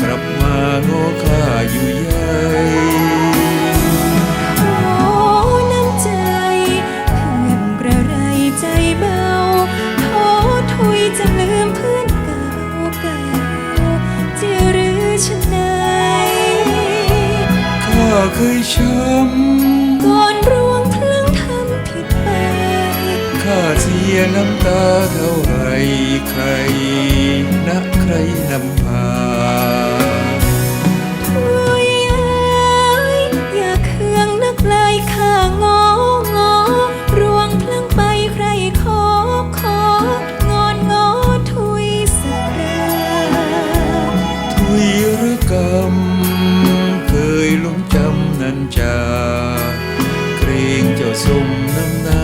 กลับมาโง่ข้าอยู่ใยขอน้ำใจเพื่อนกระไรใจเบาโท้อทุยจะลืมเพื่อนเก่าเก่าจะหรือฉันไหนข้าเคยช้ำก่อนร่วงพลังทำผิดไปข้าเสียน้ำตาเท่าไรใครนะใครนำพา นั้นจะเกรงเจ้าสมน้ำหน้า